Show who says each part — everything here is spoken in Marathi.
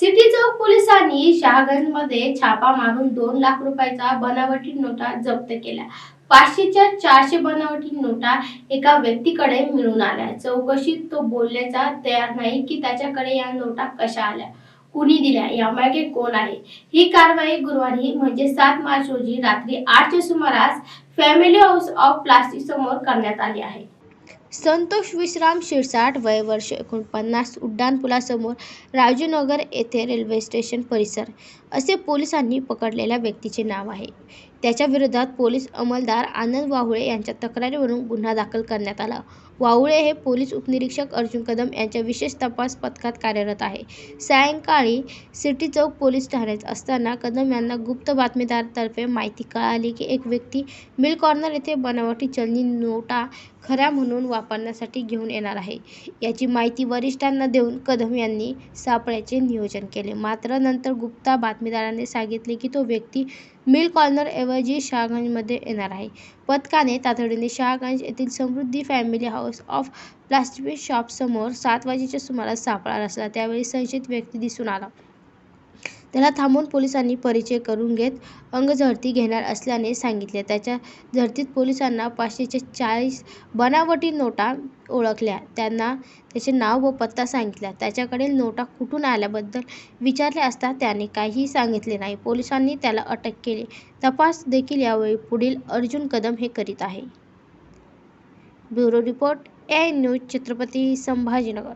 Speaker 1: सिटी चौक पोलिसांनी शहागंजमध्ये छापा मारून दोन लाख रुपयाचा बनावटी नोटा जप्त केल्या. पाचशेच्या चारशे बनावटी नोटा एका व्यक्तीकडे मिळून आल्या. चौकशीत तो बोलण्याचा तयार नाही की त्याच्याकडे या नोटा कशा आल्या. कुणी दिल्या? यामागे कोण आहे? ही कारवाई गुरुवारी म्हणजे सात मार्च रोजी रात्री आठच्या सुमारास फॅमिली हाऊस ऑफ प्लास्टिक समोर करण्यात आली आहे. संतोष विश्राम शिरसाट वय वर्ष एकोणपन्नास उड्डाणपुलासमोर राजूनगर येथे रेल्वे स्टेशन परिसर असे पोलिसांनी पकडलेल्या व्यक्तीचे नाव आहे. त्याच्या विरोधात पोलीस अंमलदार आनंद वाहुळे यांच्या तक्रारीवरून गुन्हा दाखल करण्यात आला. वाहुळे हे पोलीस उपनिरीक्षक अर्जुन कदम यांच्या विशेष तपास पथकात कार्यरत आहे. सायंकाळी सिटी चौक पोलीस ठाण्यात असताना कदम यांना गुप्त बातमीदारातर्फे माहिती कळाली की एक व्यक्ती मिल कॉर्नर येथे बनावटी चलनी नोटा खऱ्या म्हणून वापरण्यासाठी घेऊन येणार आहे. याची माहिती वरिष्ठांना देऊन कदम यांनी सापळ्याचे नियोजन केले. मात्र नंतर गुप्ता बातमीदाराने सांगितले की तो व्यक्ती मिल कॉर्नरऐवजी शहागंजमध्ये येणार आहे. पथकाने तातडीने शहागंज येथील Samruddhi family house of plastic शॉपसमोर सात वाजेच्या सुमारास सापळा रचला. त्यावेळी संशयित व्यक्ती दिसून आला. त्याला थांबवून पोलिसांनी परिचय करून घेत अंगझडती घेणार असल्याने सांगितले. त्याच्या झडतीत पोलिसांना पाचशेच्या चाळीस बनावटी नोटा ओळखल्या. त्यांना त्याचे नाव व पत्ता सांगितला. त्याच्याकडील नोटा कुठून आल्याबद्दल विचारले असता त्याने काहीही सांगितले नाही. पोलिसांनी त्याला अटक केली. तपास देखील यावेळी पुढील अर्जुन कदम हे करीत आहे. Bureau report A news Chhatrapati Sambhajinagar.